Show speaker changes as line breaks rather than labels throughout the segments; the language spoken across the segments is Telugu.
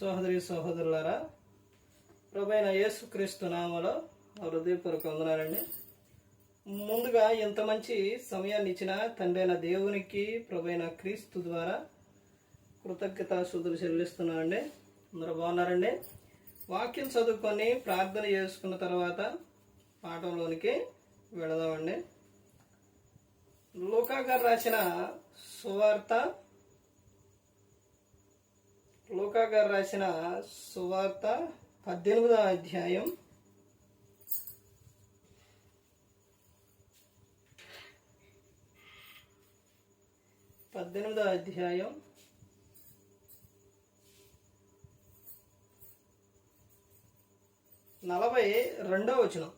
సహోదరి సహోదరులారా ప్రభైన యేసుక్రీస్తు నామలో హృదయపూర్వక వందనాలండి. ముందుగా ఎంత మంచి సమయాన్ని ఇచ్చిన తండ్రైన దేవునికి ప్రభైన క్రీస్తు ద్వారా కృతజ్ఞత శుద్ధులు చెల్లిస్తున్నానండి. అందరూ బాగున్నారండి? వాక్యం చదువుకొని ప్రార్థన చేసుకున్న తర్వాత పాఠంలోనికి వెళదామండి. లోకాగారు రాసిన సువార్త లూకా గారు రాసిన సువార్త పద్దెనిమిదవ అధ్యాయం. పద్దెనిమిదవ అధ్యాయం. నలభై రెండవ వచనం.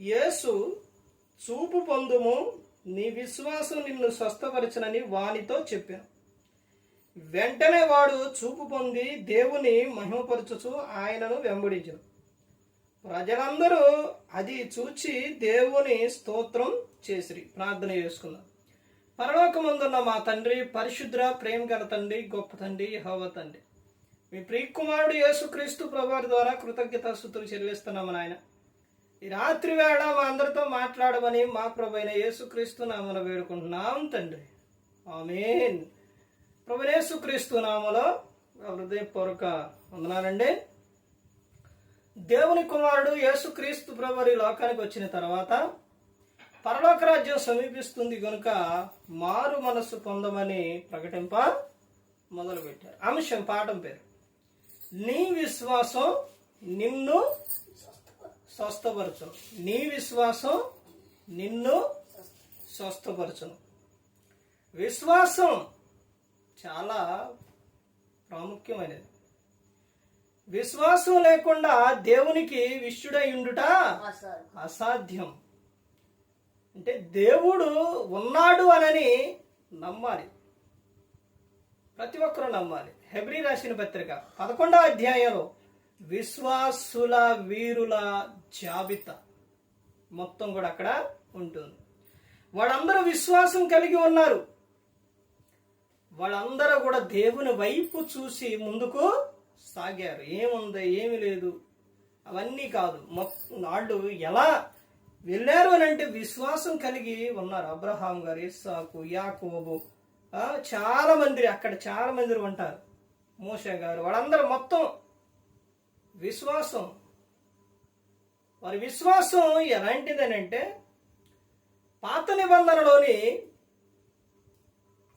యేసు చూపు పొందుము నీ విశ్వాసం నిన్ను స్వస్థపరచనని వానితో చెప్పాను. వెంటనే వాడు చూపు పొంది దేవుని మహిమపరచుచు ఆయనను వెంబడించను. ప్రజలందరూ అది చూచి దేవుని స్తోత్రం చేసిరి. ప్రార్థన చేసుకున్నారు పరలోకమందున్న మా తండ్రి పరిశుద్ర ప్రేమ గల తండ్రి గొప్ప తండ్రి హోవ తండ్రి. మీ ప్రియకుమారుడు యేసుక్రీస్తు ప్రభువారి ద్వారా కృతజ్ఞత స్థుతులు చెల్లిస్తున్నాము నాయన. ఈ రాత్రి వేళ మా అందరితో మాట్లాడమని మా ప్రభు అయిన యేసుక్రీస్తు నామను వేడుకుంటున్నాం తండ్రి. ఆమెన్. ప్రభునేసుక్రీస్తు నామలో హృదయపూర్వక వందనాలండి. దేవుని కుమారుడు యేసుక్రీస్తు ప్రభు లోకానికి వచ్చిన తర్వాత పరలోక రాజ్యం సమీపిస్తుంది కనుక మారు మనస్సు పొందమని ప్రకటింప మొదలుపెట్టారు. అంశం పాఠం పేరు. నీ విశ్వాసం నిన్ను స్వస్థపరచును. నీ విశ్వాసం నిన్ను స్వస్థపరచును. విశ్వాసం చాలా ప్రాముఖ్యమైనది. విశ్వాసం లేకుండా దేవునికి విష్యుడై ఉండుట అసాధ్యం. అంటే దేవుడు ఉన్నాడు అనని నమ్మాలి. ప్రతి ఒక్కరూ నమ్మాలి. హెబ్రి రాసిన పత్రిక పదకొండవ అధ్యాయంలో విశ్వాసుల వీరుల జాబితా మొత్తం కూడా అక్కడ ఉంటుంది. వాళ్ళందరూ విశ్వాసం కలిగి ఉన్నారు. వాళ్ళందరూ కూడా దేవుని వైపు చూసి ముందుకు సాగారు. ఏముంది? ఏమి లేదు. అవన్నీ కాదు. మొత్తం వాళ్ళు ఎలా వెళ్ళారు అని అంటే విశ్వాసం కలిగి ఉన్నారు. అబ్రహాం గారు ఇస్సాకు యాకోబు. చాలా మంది అక్కడ చాలా మంది ఉంటారు. మోషే గారు వాళ్ళందరూ మొత్తం విశ్వాసం. వారి విశ్వాసం ఎలాంటిదనంటే పాత నిబంధనలోని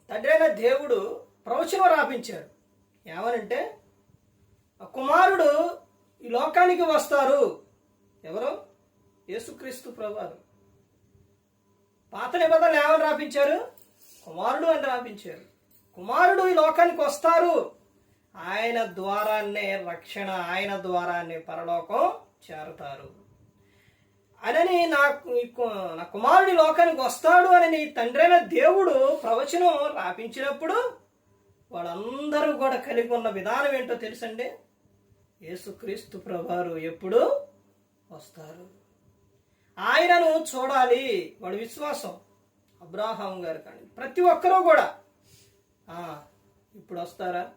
తండ్రైన దేవుడు ప్రవచనం రాపించారు. ఏమనంటే ఆ కుమారుడు ఈ లోకానికి వస్తారు. ఎవరు? యేసుక్రీస్తు ప్రభువారు. పాత నిబంధనలు ఏమని రాపించారు? కుమారుడు అని రాపించారు. కుమారుడు ఈ లోకానికి వస్తారు. ఆయన ద్వారానే రక్షణ ఆయన ద్వారానే పరలోకం చేరుతారు. అనని నాకు నా కుమారుడి లోకానికి వస్తాడు అని నీ తండ్రైన దేవుడు ప్రవచనం రాపించినప్పుడు వాళ్ళందరూ కూడా కలిగి ఉన్న విధానం ఏంటో తెలుసండి? యేసుక్రీస్తు ప్రభారు ఎప్పుడు వస్తారు. ఆయనను చూడాలి. వాడి విశ్వాసం. అబ్రాహాం గారు కానీ ప్రతి ఒక్కరూ కూడా ఇప్పుడు వస్తారా?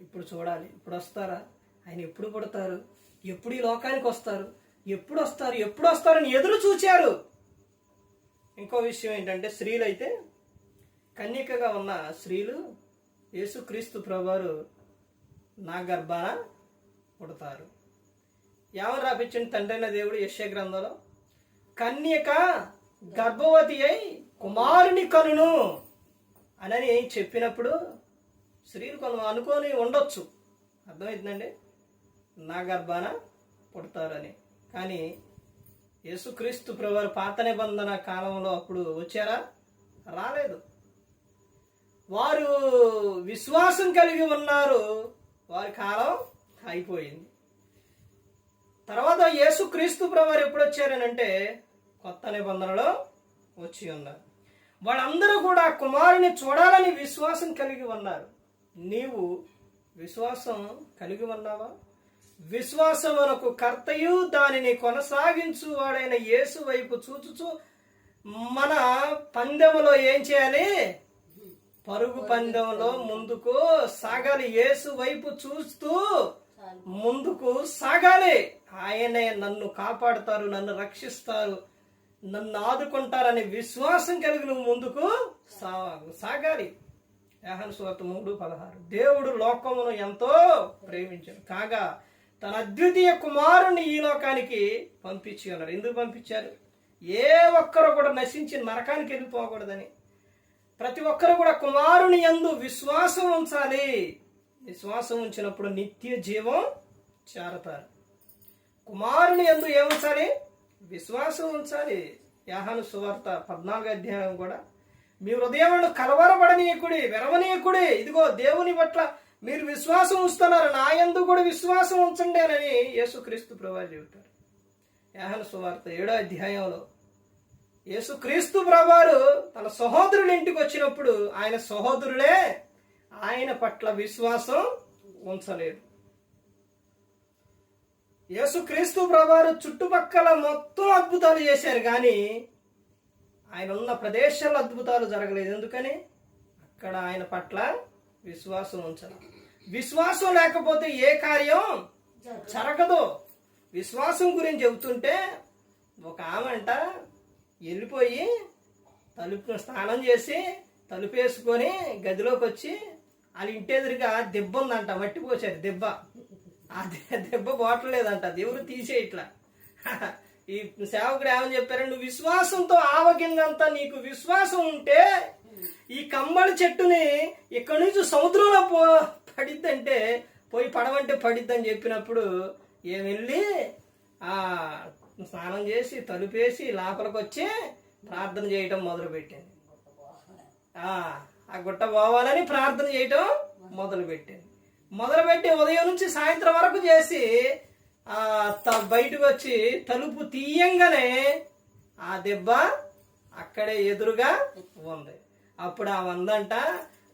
ఇప్పుడు చూడాలి. ఇప్పుడు వస్తారా? ఆయన ఎప్పుడు పుడతారు? ఎప్పుడు ఈ లోకానికి వస్తారు? ఎప్పుడు వస్తారు ఎప్పుడు వస్తారని ఎదురు చూచారు. ఇంకో విషయం ఏంటంటే స్త్రీలు అయితే కన్యకగా ఉన్న స్త్రీలు యేసుక్రీస్తు ప్రభువారు నా గర్భాన పుడతారు ఎవరు రాపించండి తండ్రైన దేవుడు యశ్య గ్రంథంలో కన్యక గర్భవతి అయి కుమారుని కనును అని చెప్పినప్పుడు స్త్రీలు కొంత అనుకొని ఉండొచ్చు. అర్థమవుతుందండి నా గర్భాన పుడతారని. కానీ యేసుక్రీస్తు ప్రభువారు పాత నిబంధన కాలంలో అప్పుడు వచ్చారా? రాలేదు. వారు విశ్వాసం కలిగి ఉన్నారు. వారి కాలం అయిపోయింది. తర్వాత యేసుక్రీస్తు ప్రభువారు ఎప్పుడు వచ్చారనంటే కొత్త నిబంధనలో వచ్చి ఉన్నారు. వాళ్ళందరూ కూడా కుమారుని చూడాలని విశ్వాసం కలిగి ఉన్నారు. నీవు విశ్వాసం కలిగి ఉన్నావా? విశ్వాసమునకు కర్తయు దానిని కొనసాగించు వాడైన యేసు వైపు చూచుచు మన పందెములో ఏం చేయాలి? పరుగు పందెంలో ముందుకు సాగాలి. యేసు వైపు చూస్తూ ముందుకు సాగాలి. ఆయనే నన్ను కాపాడుతారు నన్ను రక్షిస్తారు నన్ను ఆదుకుంటారనే విశ్వాసం కలిగి నువ్వు ముందుకు సాగాలి. యాహన్ సువార్త మూడు పదహారు. దేవుడు లోకమును ఎంతో ప్రేమించాడు. కాగా తన అద్వితీయ కుమారుని ఈ లోకానికి పంపించి ఉన్నారు. ఎందుకు పంపించారు? ఏ ఒక్కరు కూడా నశించి నరకానికి వెళ్ళిపోకూడదని. ప్రతి ఒక్కరు కూడా కుమారుని యందు విశ్వాసం ఉంచాలి. విశ్వాసం ఉంచినప్పుడు నిత్య జీవం చేరతారు. కుమారుని యందు ఏముంచాలి? విశ్వాసం ఉంచాలి. యాహాను సువార్త పద్నాలుగు అధ్యాయం కూడా మీ హృదయములను కలవరపడనీయకుడి విరవనీయకుడి ఇదిగో దేవుని పట్ల మీరు విశ్వాసం ఉంచుతున్నారు. నా యందు కూడా విశ్వాసం ఉంచండి అని యేసుక్రీస్తు ప్రభా చెబుతారు. యాహన సువార్త ఏడో అధ్యాయంలో యేసుక్రీస్తు ప్రభారు తన సహోదరుని ఇంటికి వచ్చినప్పుడు ఆయన సహోదరులే ఆయన పట్ల విశ్వాసం ఉంచలేదు. యేసుక్రీస్తు ప్రభారు చుట్టుపక్కల మొత్తం అద్భుతాలు చేశారు కానీ ఆయన ఉన్న ప్రదేశాల్లో అద్భుతాలు జరగలేదు. ఎందుకని? అక్కడ ఆయన పట్ల విశ్వాసం ఉంచాలి. విశ్వాసం లేకపోతే ఏ కార్యం జరగదు. విశ్వాసం గురించి చెబుతుంటే ఒక ఆమెంట వెళ్ళిపోయి తలుపు స్నానం చేసి తలుపు వేసుకొని గదిలోకి వచ్చి వాళ్ళ ఇంటి ఎదురుగా దెబ్బ ఉందంట మట్టి పోసారు దెబ్బ. ఆ దెబ్బ పోవట్లేదంట దేవుడు తీసే ఇట్లా. ఈ సేవకుడు ఏమని చెప్పారు నువ్వు విశ్వాసంతో ఆవగిందంతా నీకు విశ్వాసం ఉంటే ఈ కమ్మడి చెట్టుని ఇక్కడి నుంచి సముద్రంలో పో పడిద్దంటే పోయి పడవంటే పడిద్దని చెప్పినప్పుడు ఏం వెళ్ళి ఆ స్నానం చేసి తలుపేసి లోపలికి వచ్చి ప్రార్థన చేయటం మొదలుపెట్టింది. ఆ గుట్ట పోవాలని ప్రార్థన చేయటం మొదలుపెట్టింది. మొదలుపెట్టి ఉదయం నుంచి సాయంత్రం వరకు చేసి ఆ బయటకు వచ్చి తలుపు తీయంగానే ఆ దెబ్బ అక్కడే ఎదురుగా ఉంది. అప్పుడు ఆ వందంట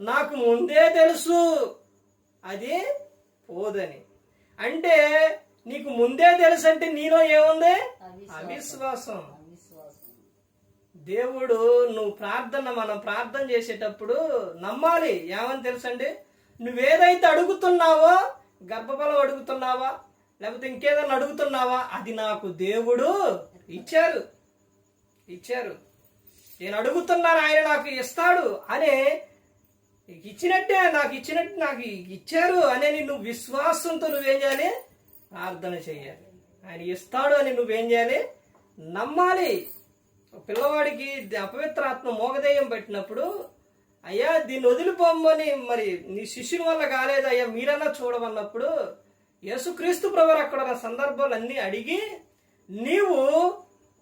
నాకు ముందే తెలుసు. అది పోదని. అంటే నీకు ముందే తెలుసు అంటే నీలో ఏముంది? అవిశ్వాసం. దేవుడు నువ్వు ప్రార్థన మనం ప్రార్థన చేసేటప్పుడు నమ్మాలి. ఏమని తెలుసండి? నువ్వేదైతే అడుగుతున్నావో గర్భఫలం అడుగుతున్నావా లేకపోతే ఇంకేదైనా అడుగుతున్నావా అది నాకు దేవుడు ఇచ్చారు. ఇచ్చారు. నేను అడుగుతున్నాను ఆయన నాకు ఇస్తాడు అనే ఇచ్చినట్టే నాకు ఇచ్చినట్టు నాకు ఇచ్చారు అనే నువ్వు విశ్వాసంతో నువ్వేం చేయాలి? ప్రార్థన చేయాలి. ఆయన ఇస్తాడు అని నువ్వేం చేయాలి? నమ్మాలి. ఒక పిల్లవాడికి అపవిత్రాత్మ మోగదేయం పెట్టినప్పుడు అయ్యా దీన్ని వదిలిపోమ్మని మరి నీ శిష్యుని వల్ల కాలేదు అయ్యా మీరన్నా చూడమన్నప్పుడు యేసుక్రీస్తు ప్రభు అక్కడ సందర్భాలన్నీ అడిగి నీవు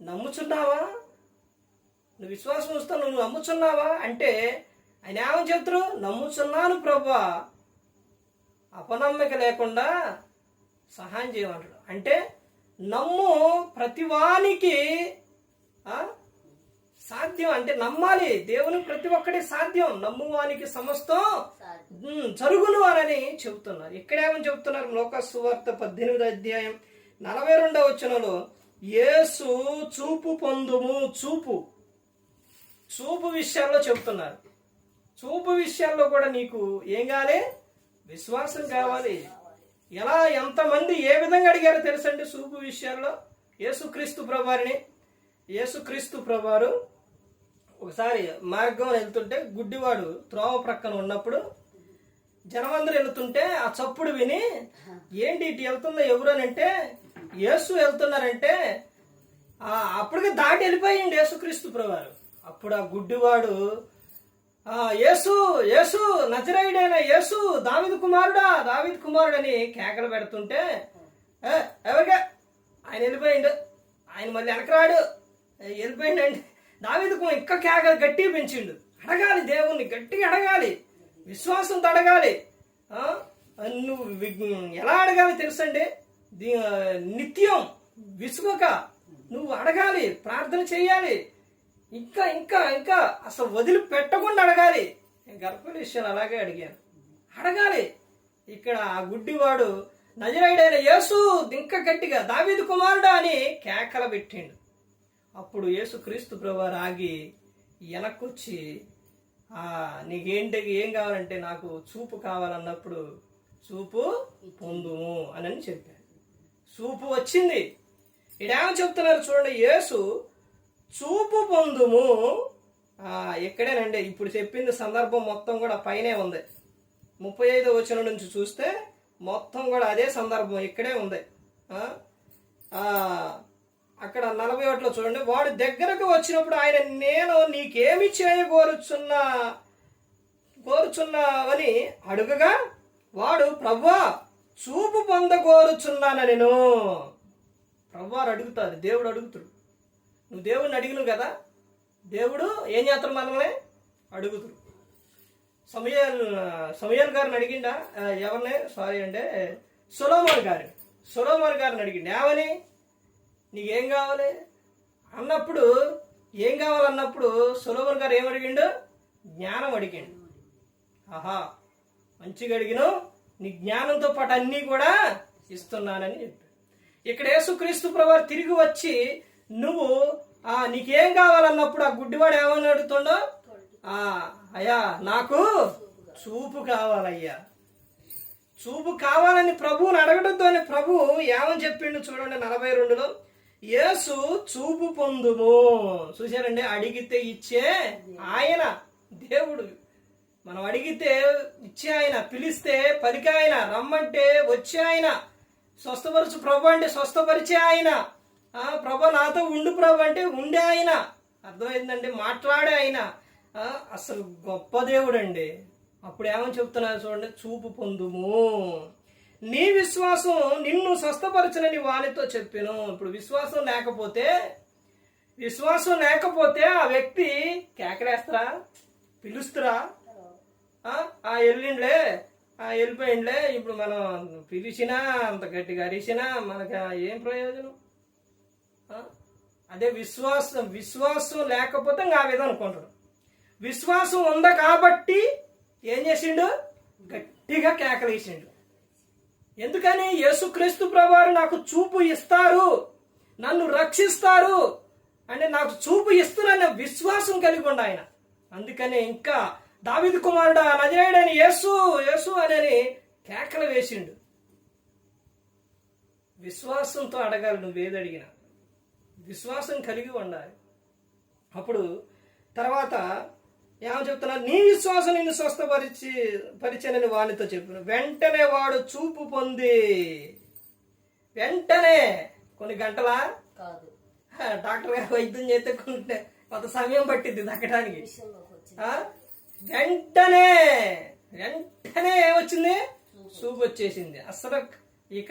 నమ్ముచున్నావా? నువ్వు విశ్వాసం వస్తా నువ్వు నమ్ముచున్నావా? అంటే ఆయన ఏమని చెప్తారు? నమ్ముచున్నాను ప్రభా. అపనమ్మిక లేకుండా సహాయం చేయమంటాడు. అంటే నమ్ము ప్రతివానికి సాధ్యం. అంటే నమ్మాలి. దేవుని ప్రతి ఒక్కటి సాధ్యం. నమ్మువానికి సమస్తం జరుగును అని చెబుతున్నారు. ఇక్కడేమని చెబుతున్నారు? లోక సువార్త పద్దెనిమిది అధ్యాయం నలభై రెండవ వచనంలో యేసు చూపు పొందుము చూపు. చూపు విషయాల్లో చెప్తున్నారు చూపు విషయాల్లో కూడా నీకు ఏం కావాలి? విశ్వాసం కావాలి. ఎలా ఎంతమంది ఏ విధంగా అడిగారో తెలుసండి చూపు విషయాల్లో? యేసుక్రీస్తు ప్రభువారిని. యేసుక్రీస్తు ప్రభువారు ఒకసారి మార్గం వెళ్తుంటే గుడ్డివాడు త్రోవ ప్రక్కన ఉన్నప్పుడు జనమందరూ వెళ్తుంటే ఆ చప్పుడు విని ఏంటి ఇటు వెళ్తుందో ఎవరు? అని అంటే యేసు వెళ్తున్నారంటే అప్పటికే దాటి వెళ్ళిపోయింది యేసుక్రీస్తు ప్రభువారు. అప్పుడు ఆ గుడ్డివాడు ఆ యేసు యేసు నజరైడైన యేసు దావిద్ కుమారుడా దావిద్ కుమారుడని కేకలు పెడుతుంటే ఎవరికే? ఆయన వెళ్ళిపోయిండు. ఆయన మళ్ళీ వెనకరాడు వెళ్ళిపోయిండండి. దావిద్ కుమార్ ఇంకా కేకలు గట్టి పెంచిండు. అడగాలి దేవుణ్ణి గట్టిగా అడగాలి. విశ్వాసంతో అడగాలి. నువ్వు ఎలా అడగాలి తెలుసండి? దీ- నిత్యం విసుగక. నువ్వు అడగాలి ప్రార్థన చేయాలి. ఇంకా ఇంకా ఇంకా అసలు వదిలి పెట్టకుండా అడగాలి. నేను గర్భఫల విషయాలు అలాగే అడిగాను. అడగాలి. ఇక్కడ ఆ గుడ్డివాడు నజరైడైన యేసు దింక గట్టిగా దావీదు కుమారుడా అని కేకల పెట్టిండు. అప్పుడు యేసు క్రీస్తు ప్రభువారు ఆగి వెనక్కొచ్చి నీకేంటి ఏం కావాలంటే నాకు చూపు కావాలన్నప్పుడు చూపు పొందుము అని అని చెప్పాను చూపు వచ్చింది. ఇడేమో చెప్తున్నారు చూడండి యేసు చూపు పొందుము. ఎక్కడేనండి? ఇక్కడేనండి ఇప్పుడు చెప్పింది సందర్భం మొత్తం కూడా పైనే ఉంది. ముప్పై ఐదో వచనం నుంచి చూస్తే మొత్తం కూడా అదే సందర్భం ఇక్కడే ఉంది. అక్కడ నలభై ఒకటిలో చూడండి. వాడు దగ్గరకు వచ్చినప్పుడు ఆయన నేను నీకేమి చేయగోరుచున్నా కోరుచున్నావని అడుగగా వాడు ప్రవ్వా చూపు పొందగోరుచున్నాను నేను. ప్రవ్వారు అడుగుతాడు దేవుడు అడుగుతాడు. నువ్వు దేవుడిని అడిగినవు కదా దేవుడు ఏం చేస్తారు మనల్ని? అడుగుతురు సమయల్ సమయాల్ గారిని అడిగిండా ఎవరిని? సారీ అంటే సులోమర్ గారు సులోమర్ గారిని అడిగిండు ఏమని? నీకేం కావాలి? అన్నప్పుడు ఏం కావాలన్నప్పుడు సులోమర్ గారు ఏం అడిగిండు? జ్ఞానం అడిగిండు. ఆహా మంచిగా అడిగిను నీ జ్ఞానంతో పాటు అన్నీ కూడా ఇస్తున్నానని చెప్పాడు. ఇక్కడ యేసుక్రీస్తు ప్రభు తిరిగి వచ్చి నువ్వు ఆ నీకేం కావాలన్నప్పుడు ఆ గుడ్డివాడు ఏమని అడుగుతుండో? ఆ అయ్యా నాకు చూపు కావాలయ్యా. చూపు కావాలని ప్రభువుని అడగడంతోనే ప్రభు ఏమని చెప్పిండు చూడండి నలభై రెండులో. యేసు చూపు పొందుము. చూశారండి? అడిగితే ఇచ్చే ఆయన దేవుడు. మనం అడిగితే ఇచ్చే ఆయన పిలిస్తే పలికే ఆయన రమ్మంటే వచ్చే ఆయన స్వస్థపరచు ప్రభు అంటే స్వస్థపరిచే ఆయన. ప్రభా నాతో ఉండు ప్రభు అంటే ఉండే ఆయన. అర్థమైందండి? మాట్లాడే ఆయన. అసలు గొప్ప దేవుడు అండి అప్పుడు ఏమని చెప్తున్నారు చూడండి చూపు పొందుము. నీ విశ్వాసం నిన్ను స్వస్థపరచనని వానితో చెప్పాను. ఇప్పుడు విశ్వాసం లేకపోతే విశ్వాసం లేకపోతే ఆ వ్యక్తి కేకలేస్తారా? పిలుస్తురా? ఆ ఆ వెళ్ళిండ్లే ఆ వెళ్ళిపోయిండ్లే ఇప్పుడు మనం పిలిచినా అంత గట్టిగా అరిచినా మనకి ఏం ప్రయోజనం? అదే విశ్వాసం విశ్వాసం లేకపోతే ఇంకా ఆ విధం అనుకుంటాడు విశ్వాసం ఉంది కాబట్టి ఏం చేసిండు? గట్టిగా కేకలేసిండు. ఎందుకని? యేసుక్రీస్తు ప్రభువారు నాకు చూపు ఇస్తారు నన్ను రక్షిస్తారు అంటే నాకు చూపు ఇస్తున్నారనే విశ్వాసం కలిగి ఉండ ఆయన. అందుకనే ఇంకా దావిది కుమారుడు నజరేయుడని యేసు యేసు అని కేకలు వేసిండు. విశ్వాసంతో అడగాలి నువ్వేది అడిగినా? విశ్వాసం కలిగి ఉండాలి. అప్పుడు తర్వాత ఏమని చెప్తున్నా నీ విశ్వాసం నిన్ను స్వస్థపరిచి పరిచయనని వానితో చెప్పిన వెంటనే వాడు చూపు పొంది. వెంటనే కొన్ని గంటలా?
కాదు.
డాక్టర్ గారు వైద్యం చేస్తే కొంత కొంత సమయం పట్టింది దక్కడానికి? వెంటనే వెంటనే ఏమొచ్చింది? చూపు. వచ్చేసింది. అసలు ఇక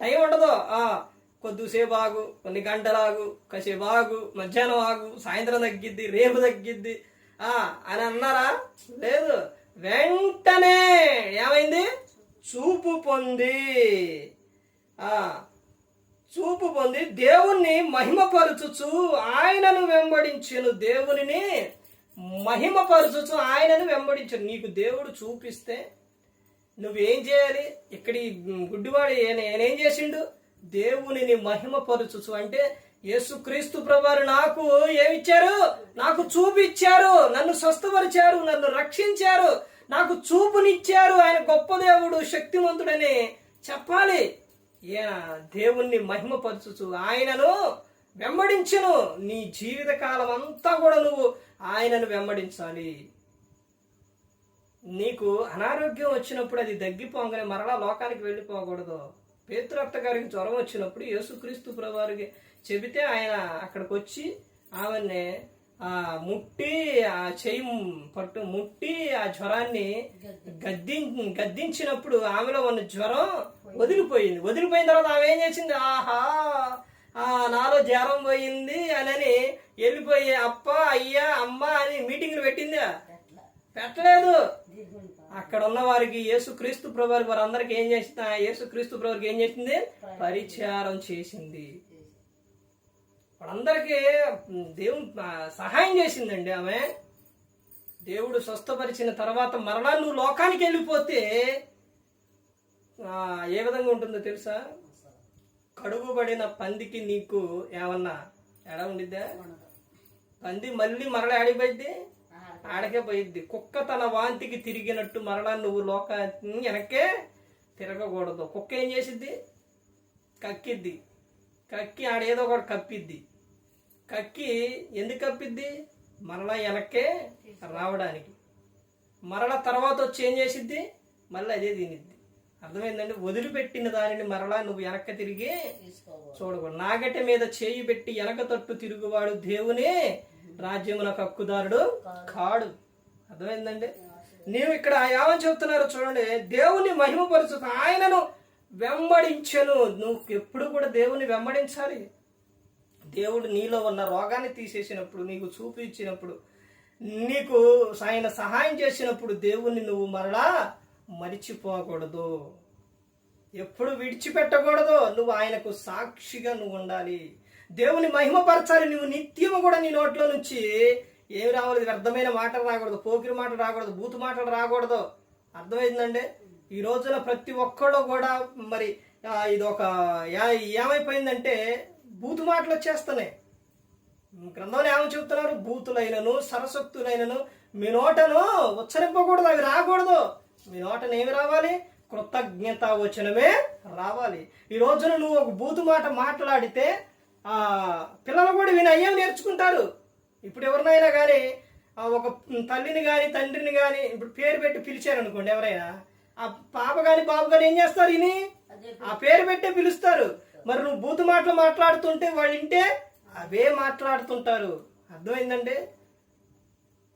టైం ఉండదు. ఆ కొద్దిసేపు ఆగు కొన్ని గంటలాగు కాసేపు ఆగు మధ్యాహ్నం ఆగు సాయంత్రం తగ్గిద్ది రేపు తగ్గిద్ది. ఆ అని అన్నారా? లేదు. వెంటనే ఏమైంది? చూపు పొంది. ఆ చూపు పొంది దేవుణ్ణి మహిమపరచుచు ఆయనను వెంబడించను. దేవునిని మహిమపరచుచు ఆయనను వెంబడించను. నీకు దేవుడు చూపిస్తే నువ్వేం చేయాలి? ఇక్కడి గుడ్డివాడు నేనేం ఏం చేసిండు? దేవునిని మహిమపరచుచు అంటే యేసుక్రీస్తు ప్రభువారు నాకు ఏమిచ్చారు? నాకు చూపిచ్చారు. నన్ను స్వస్థపరిచారు. నన్ను రక్షించారు. నాకు చూపునిచ్చారు. ఆయన గొప్ప దేవుడు శక్తివంతుడని చెప్పాలి. ఈయన దేవుణ్ణి మహిమపరచుచు ఆయనను వెంబడించను. నీ జీవితకాలం అంతా కూడా నువ్వు ఆయనను వెంబడించాలి. నీకు అనారోగ్యం వచ్చినప్పుడు అది దగ్గిపోగానే మరలా లోకానికి వెళ్ళిపోకూడదు. పేతురత్త గారికి జ్వరం వచ్చినప్పుడు యేసుక్రీస్తు ప్రభువారికి చెబితే ఆయన అక్కడికి వచ్చి ఆమెని ముట్టి ఆ చెయ్యి పట్టు ముట్టి ఆ జ్వరాన్ని గద్ది గద్దించినప్పుడు ఆమెలో ఉన్న జ్వరం వదిలిపోయింది. వదిలిపోయిన తర్వాత ఆమె ఏం చేసింది? ఆహా ఆ నాలో జ్వరం పోయింది అని వెళ్ళిపోయి అప్ప అయ్యా అమ్మ అని మీటింగ్లు పెట్టిందా? పెట్టలేదు. అక్కడ ఉన్న వారికి యేసుక్రీస్తు ప్రభు వారందరికి ఏం చేసింది? యేసుక్రీస్తు ప్రభుకి ఏం చేసింది? పరిచారం చేసింది. వాళ్ళందరికీ దేవుని సహాయం చేసిందండి ఆమె. దేవుడు స్వస్థపరిచిన తర్వాత మరలా నువ్వు లోకానికి వెళ్ళిపోతే ఏ విధంగా ఉంటుందో తెలుసా? కడుగుబడిన పందికి నీకు ఏమన్నా ఎడ ఉండిద్దా? పంది మళ్ళీ మరలా ఆడిపోయింది ఆడకే పోయిద్ది కుక్క తన వాంతికి తిరిగినట్టు మరలా నువ్వు లోక వెనక్కే తిరగకూడదు. కుక్క ఏం చేసిద్ది? కక్కిద్ది. కక్కి ఆడేదో ఒకటి కప్పిద్ది. కక్కి ఎందుకు కప్పిద్ది? మరలా వెనక్కే రావడానికి. మరలా తర్వాత వచ్చి ఏం చేసిద్ది? మళ్ళీ అదే తినిద్ది. అర్థమైందండి? వదిలిపెట్టిన దానిని మరలా నువ్వు వెనక్కి తిరిగి చూడకూడదు. నాగటి మీద చేయి పెట్టి వెనక తట్టు తిరుగువాడు దేవుని. రాజ్యమునకు హక్కుదారుడు కాడు. అర్థమైందండి? నీవు ఇక్కడ ఏమని చెప్తున్నారు చూడండి దేవుని మహిమపరుచు ఆయనను వెంబడించెను. నువ్వు ఎప్పుడు కూడా దేవుని వెంబడించాలి. దేవుడు నీలో ఉన్న రోగాన్ని తీసేసినప్పుడు నీకు చూపు ఇచ్చినప్పుడు నీకు ఆయన సహాయం చేసినప్పుడు దేవుణ్ణి నువ్వు మరలా మరిచిపోకూడదు. ఎప్పుడు విడిచిపెట్టకూడదు. నువ్వు ఆయనకు సాక్షిగా నువ్వు ఉండాలి. దేవుని మహిమపరచాలి. నువ్వు నిత్యము కూడా నీ నోట్లో నుంచి ఏమి రావాలి వ్యర్థమైన మాటలు రాకూడదు. పోకిరి మాటలు రాకూడదు. బూతు మాటలు రాకూడదు. అర్థమైందండి? ఈ రోజున ప్రతి ఒక్కళ్ళు కూడా మరి ఇది ఒక ఏమైపోయిందంటే బూతు మాటలు వచ్చేస్తున్నాయి. గ్రంథంలో ఏమని చెప్తున్నారు బూతులైనను సరసక్తులైనను మీ నోటను ఉచ్చరింపకూడదు. అవి రాకూడదు. మీ నోటను ఏమి రావాలి? కృతజ్ఞత వచనమే రావాలి. ఈ రోజున నువ్వు ఒక బూతు మాట మాట్లాడితే పిల్లలు కూడా విని అయ్యేం నేర్చుకుంటారు. ఇప్పుడు ఎవరినైనా కానీ ఒక తల్లిని కానీ తండ్రిని కానీ ఇప్పుడు పేరు పెట్టి పిలిచారనుకోండి ఎవరైనా ఆ పాప కానీ బాబు కానీ ఏం చేస్తారు ఇని ఆ పేరు పెట్టే పిలుస్తారు. మరి నువ్వు బూతు మాటలు మాట్లాడుతుంటే వాళ్ళు ఇంటే అవే మాట్లాడుతుంటారు. అర్థమైందండి?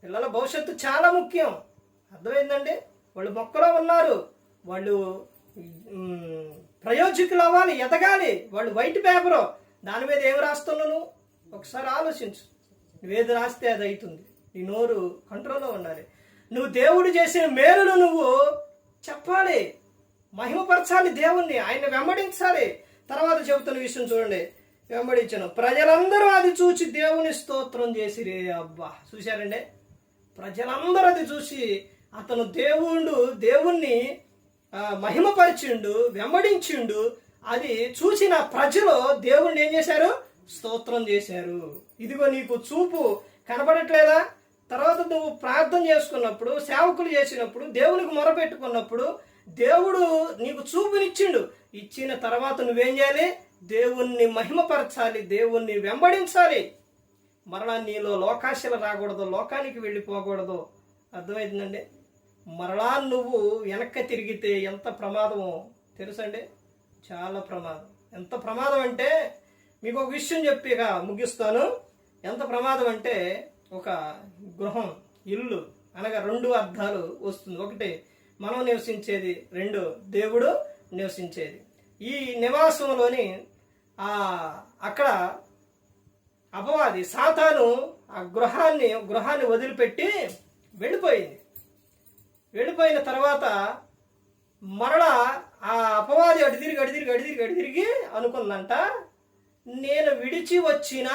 పిల్లల భవిష్యత్తు చాలా ముఖ్యం. అర్థమైందండి? వాళ్ళు మొక్కలో ఉన్నారు. వాళ్ళు ప్రయోజకులు అవ్వాలి ఎదగాలి. వాళ్ళు వైట్ పేపరు. దాని మీద ఏమి రాస్తున్నాను ఒకసారి ఆలోచించు. నువ్వేది రాస్తే అది అవుతుంది నీ నోరు కంట్రోల్లో ఉండాలి. నువ్వు దేవుడు చేసిన మేలును నువ్వు చెప్పాలి. మహిమపరచాలి దేవుణ్ణి. ఆయన వెంబడించాలి. తర్వాత చెబుతున్న విషయం చూడండి. వెంబడించను. ప్రజలందరూ అది చూసి దేవుని స్తోత్రం చేసి రే అబ్బా. చూశారండి? ప్రజలందరూ అది చూసి అతను దేవుడు దేవుణ్ణి మహిమపరిచిండు వెంబడించిండు అది చూసిన ప్రజలు దేవుణ్ణి ఏం చేశారు? స్తోత్రం చేశారు. ఇదిగో నీకు చూపు కనబడట్లేదా? తర్వాత నువ్వు ప్రార్థన చేసుకున్నప్పుడు సేవకులు చేసినప్పుడు దేవునికి మొరపెట్టుకున్నప్పుడు దేవుడు నీకు చూపునిచ్చిండు. ఇచ్చిన తర్వాత నువ్వేం చేయాలి? దేవుణ్ణి మహిమపరచాలి దేవుణ్ణి వెంబడించాలి. మరలా నీలో లోకాశలు రాకూడదు లోకానికి వెళ్ళిపోకూడదు. అర్థమైందండి? మరలా నువ్వు వెనక్కి తిరిగితే ఎంత ప్రమాదమో తెలుసండి? చాలా ప్రమాదం. ఎంత ప్రమాదం అంటే మీకు ఒక విషయం చెప్పి ఇక ముగిస్తాను. ఎంత ప్రమాదం అంటే ఒక గృహం ఇల్లు అనగా రెండు అర్థాలు వస్తుంది. ఒకటి మనం నివసించేది. రెండు దేవుడు నివసించేది. ఈ నివాసంలోని ఆ అక్కడ అపవాది సాతాను ఆ గృహాన్ని గృహాన్ని వదిలిపెట్టి వెళ్ళిపోయింది. వెళ్ళిపోయిన తర్వాత మరలా ఆ అపవాది అడి తిరిగి అడి తిరిగి అడి తిరిగి అడి తిరిగి అనుకుందంట నేను విడిచి వచ్చిన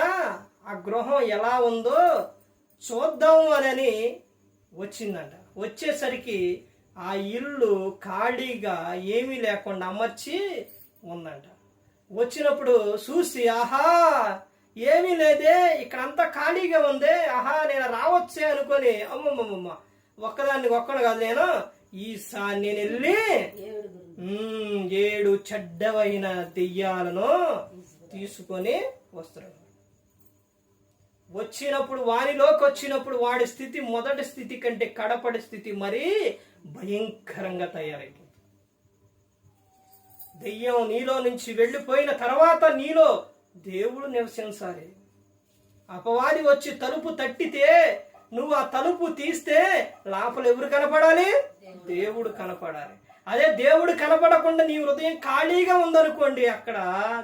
ఆ గృహం ఎలా ఉందో చూద్దాం అని వచ్చిందంట. వచ్చేసరికి ఆ ఇల్లు ఖాళీగా ఏమీ లేకుండా అమర్చి ఉందంట. వచ్చినప్పుడు చూసి ఆహా ఏమీ లేదే ఇక్కడంతా ఖాళీగా ఉందే ఆహా నేను రావచ్చే అనుకొని అమ్మమ్మమ్మ ఒక్కదాన్ని ఒక్కడు కాదు నేను ఈసారి నేను వెళ్ళి ఏడు చెడ్డవైన దెయ్యాలను తీసుకొని వస్తున్నాడు వచ్చినప్పుడు వారిలోకి వచ్చినప్పుడు వాడి స్థితి మొదటి స్థితి కంటే కడపడి స్థితి మరీ భయంకరంగా తయారైపోతుంది. దెయ్యం నీలో నుంచి వెళ్ళిపోయిన తర్వాత నీలో దేవుడు నివసించాలి. అపవాది వచ్చి తలుపు తట్టితే నువ్వు ఆ తలుపు తీస్తే లోపల ఎవరు కనపడాలి? దేవుడు కనపడాలి. అదే దేవుడు కనపడకుండా నీ హృదయం ఖాళీగా ఉందనుకోండి అక్కడ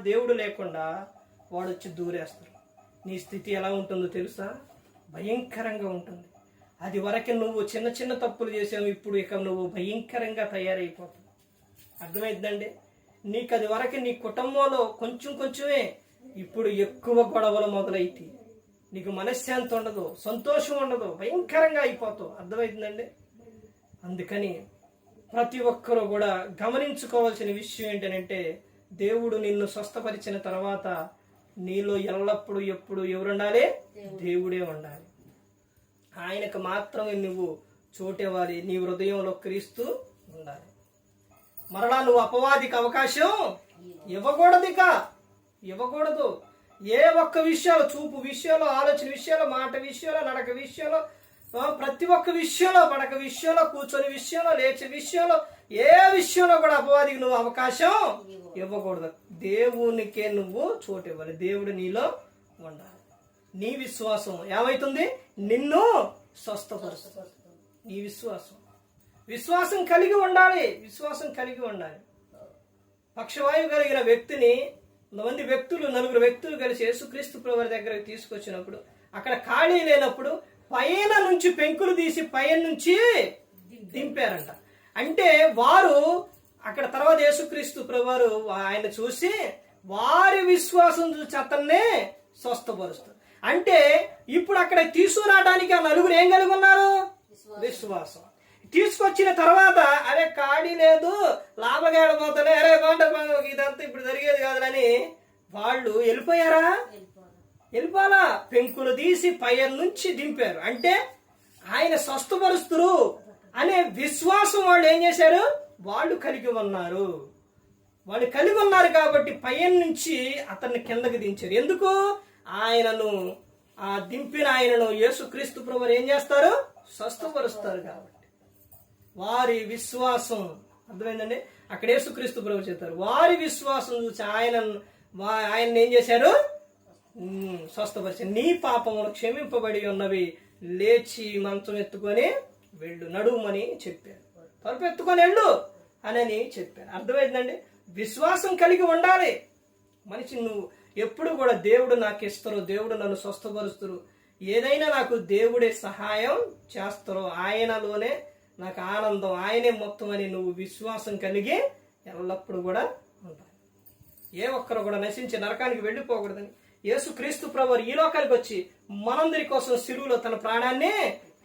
దేవుడు లేకుండా వాడు వచ్చి దూరేస్తారు. నీ స్థితి ఎలా ఉంటుందో తెలుసా? భయంకరంగా ఉంటుంది. అది వరకు నువ్వు చిన్న చిన్న తప్పులు చేసావు ఇప్పుడు ఇక నువ్వు భయంకరంగా తయారైపోతావు. అర్థమైందండి? నీకు అది వరకు నీ కుటుంబంలో కొంచెం కొంచెమే ఇప్పుడు ఎక్కువ గొడవలు మొదలైతే నీకు మనశ్శాంతి ఉండదు సంతోషం ఉండదు భయంకరంగా అయిపోతావు. అర్థమైందండి? అందుకని ప్రతి ఒక్కరూ కూడా గమనించుకోవాల్సిన విషయం ఏంటంటే దేవుడు నిన్ను స్వస్థపరిచిన తర్వాత నీలో ఎల్లప్పుడూ ఎప్పుడు ఎవరు ఉండాలి దేవుడే ఉండాలి. ఆయనకు మాత్రమే నువ్వు చోటేవాలి. నీ హృదయంలో క్రీస్తు ఉండాలి. మరలా నువ్వు అపవాదికి అవకాశం ఇవ్వకూడదు. ఇక ఇవ్వకూడదు. ఏ ఒక్క విషయాలు చూపు విషయంలో ఆలోచన విషయంలో మాట విషయంలో నడక విషయంలో ప్రతి ఒక్క విషయంలో పడక విషయంలో కూర్చొని విషయంలో లేచే విషయంలో ఏ విషయంలో కూడా అపవాదికి నువ్వు అవకాశం ఇవ్వకూడదు. దేవునికే నువ్వు చోటు ఇవ్వాలి. దేవుడు నీలో ఉండాలి. నీ విశ్వాసం ఏమైతుంది? నిన్ను స్వస్థపరుస్తుంది. నీ విశ్వాసం. విశ్వాసం కలిగి ఉండాలి. విశ్వాసం కలిగి ఉండాలి. పక్షవాయువు కలిగిన వ్యక్తిని మంది వ్యక్తులు నలుగురు వ్యక్తులు కలిసి యేసుక్రీస్తు ప్రభువారి దగ్గరకు తీసుకొచ్చినప్పుడు అక్కడ ఖాళీ లేనప్పుడు పైన నుంచి పెంకులు తీసి పైన నుంచి దింపారంట. అంటే వారు అక్కడ తర్వాత యేసుక్రీస్తు ప్రభువారు ఆయన చూసి వారి విశ్వాసం చూసి అతన్నే స్వస్థపరుస్తారు అంటే ఇప్పుడు అక్కడ తీసుకురావడానికి ఆ నలుగురు ఏం కలిగి ఉన్నారు? విశ్వాసం. తీసుకొచ్చిన తర్వాత అరే కాడి లేదు లాభగాడిపోతానే అరే బాగుంట ఇదంతా ఇప్పుడు జరిగేది కాదులని వాళ్ళు వెళ్ళిపోయారా. వెళ్ళిపోవాలా పెంకులు తీసి పైర్ నుంచి దింపారు. అంటే ఆయన స్వస్థపరుస్తురు అనే విశ్వాసం వాళ్ళు ఏం చేశారు? వాళ్ళు కలిగి ఉన్నారు. వాళ్ళు కలిగి ఉన్నారు కాబట్టి పైన నుంచి అతన్ని కిందకి దించారు. ఎందుకు? ఆయనను ఆ దింపిన ఆయనను యేసుక్రీస్తు ప్రభు ఏం చేస్తారు? స్వస్థపరుస్తారు కాబట్టి. వారి విశ్వాసం అర్థమైందండి? అక్కడ యేసుక్రీస్తు ప్రభు చెప్తారు. వారి విశ్వాసం చూసి ఆయన ఆయన ఏం చేశారు? స్వస్థపరిచి నీ పాపములు క్షమింపబడి ఉన్నవి లేచి మంచం ఎత్తుకొని వెళ్ళు నడుమని చెప్పారు. తలుపు ఎత్తుకొని వెళ్ళు అని చెప్పారు. అర్థమైందండి? విశ్వాసం కలిగి ఉండాలి. మనిషి నువ్వు ఎప్పుడు కూడా దేవుడు నాకు ఇస్తారు దేవుడు నన్ను స్వస్థపరుస్తారు. ఏదైనా నాకు దేవుడే సహాయం చేస్తారు ఆయనలోనే నాకు ఆనందం ఆయనే మొత్తం అని నువ్వు విశ్వాసం కలిగి ఎల్లప్పుడూ కూడా ఉండాలి. ఏ ఒక్కరు కూడా నశించి నరకానికి వెళ్ళిపోకూడదని యేసు క్రీస్తు ప్రభు ఈ లోకానికి వచ్చి మనందరి కోసం సిలువులో తన ప్రాణాన్నే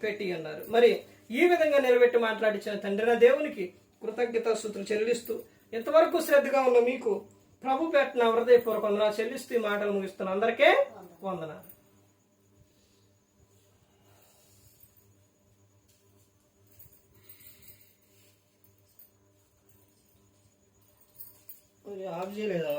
పెట్టి ఉన్నారు. మరి ఈ విధంగా నిలబెట్టి మాట్లాడించిన తండ్రిన దేవునికి కృతజ్ఞత సూత్రం చెల్లిస్తూ ఇంతవరకు శ్రద్ధగా ఉన్న మీకు ప్రభు పెట్టిన హృదయపూర్వక వందనాలు చెల్లిస్తూ ఈ మాటలు ముగిస్తున్న అందరికీ వందనాలు. ఆఫ్ చేయలేదా?